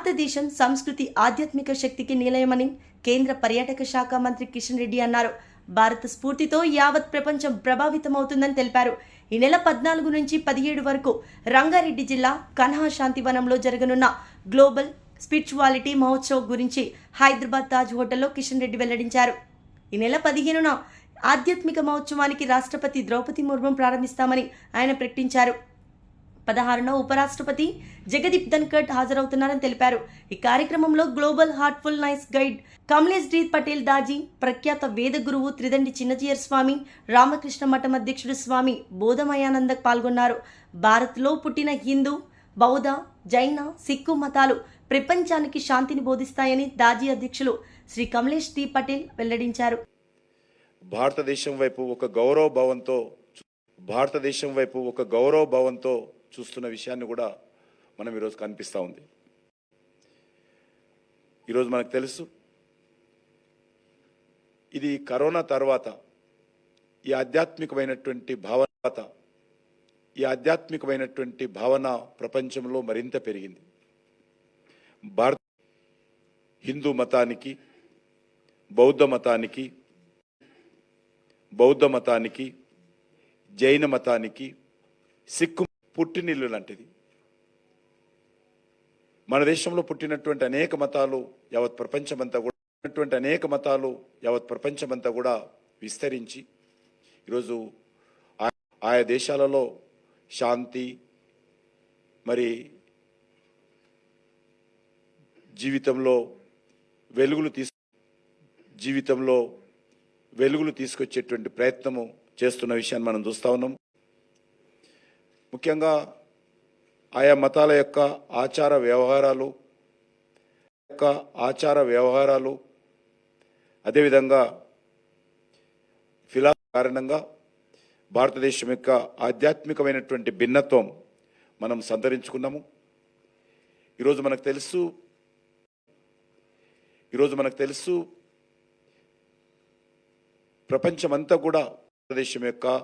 భారతదేశం సంస్కృతి ఆధ్యాత్మిక శక్తికి నిలయమని కేంద్ర పర్యాటక శాఖ మంత్రి కిషన్ రెడ్డి అన్నారు. భారత స్ఫూర్తితో యావత్ ప్రపంచం ప్రభావితమవుతుందని తెలిపారు. ఈ నెల పద్నాలుగు నుంచి పదిహేడు వరకు రంగారెడ్డి జిల్లా కన్హా శాంతివనంలో జరగనున్న గ్లోబల్ స్పిరిచువాలిటీ మహోత్సవ్ గురించి హైదరాబాద్ తాజ్ హోటల్లో కిషన్ రెడ్డి వెల్లడించారు. ఈ నెల పదిహేనున ఆధ్యాత్మిక మహోత్సవానికి రాష్ట్రపతి ద్రౌపది ముర్ము ప్రారంభిస్తామని ఆయన ప్రకటించారు. పదహారున ఉపరాష్ట్రపతి జగదీప్ ధన్కర్ హాజరవుతున్నారని తెలిపారు. ఈ కార్యక్రమంలో global heartfulness guide Kamlesh D Patel Daaji ప్రఖ్యాత వేద గురువు త్రిదండి చిన్నజీయర్ స్వామి రామకృష్ణ మఠం అధ్యక్షుడు స్వామి బోధమయానంద పాల్గొన్నారు. భారత్లో పుట్టిన హిందూ బౌద్ధ జైన సిక్కు మతాలు ప్రపంచానికి శాంతిని బోధిస్తాయని దాజీ అధ్యక్షులు శ్రీ కమలేష్ డి పటేల్ వెల్లడించారు. భారతదేశం వైపు ఒక గౌరవ భావంతో భారతదేశం వైపు ఒక గౌరవ భావంతో చూస్తున్న విషయాన్ని కూడా మనం ఈరోజు కనిపిస్తూ ఉంది. ఈరోజు మనకు తెలుసు ఇది కరోనా తర్వాత ఈ ఆధ్యాత్మికమైనటువంటి భావన ఈ ఆధ్యాత్మికమైనటువంటి భావన ప్రపంచంలో మరింత పెరిగింది. భారత హిందూ మతానికి బౌద్ధ మతానికి బౌద్ధ మతానికి జైన మతానికి సిక్కు పుట్టినిల్లు లాంటిది. మన దేశంలో పుట్టినటువంటి అనేక మతాలు యావత్ ప్రపంచమంతా కూడా అనేక మతాలు యావత్ ప్రపంచమంతా కూడా విస్తరించి ఈరోజు ఆయా దేశాలలో శాంతి మరి జీవితంలో వెలుగులు తీసు జీవితంలో వెలుగులు తీసుకొచ్చేటువంటి ప్రయత్నము చేస్తున్న విషయాన్ని మనం చూస్తూ ఉన్నాం. ముఖ్యంగా ఆయా మతాల యొక్క ఆచార వ్యవహారాలు యొక్క ఆచార వ్యవహారాలు అదేవిధంగా ఫిలా కారణంగా భారతదేశం యొక్క ఆధ్యాత్మికమైనటువంటి భిన్నత్వం మనం సంతరించుకున్నాము. ఈరోజు మనకు తెలుసు ఈరోజు మనకు తెలుసు ప్రపంచమంతా కూడా భారతదేశం యొక్క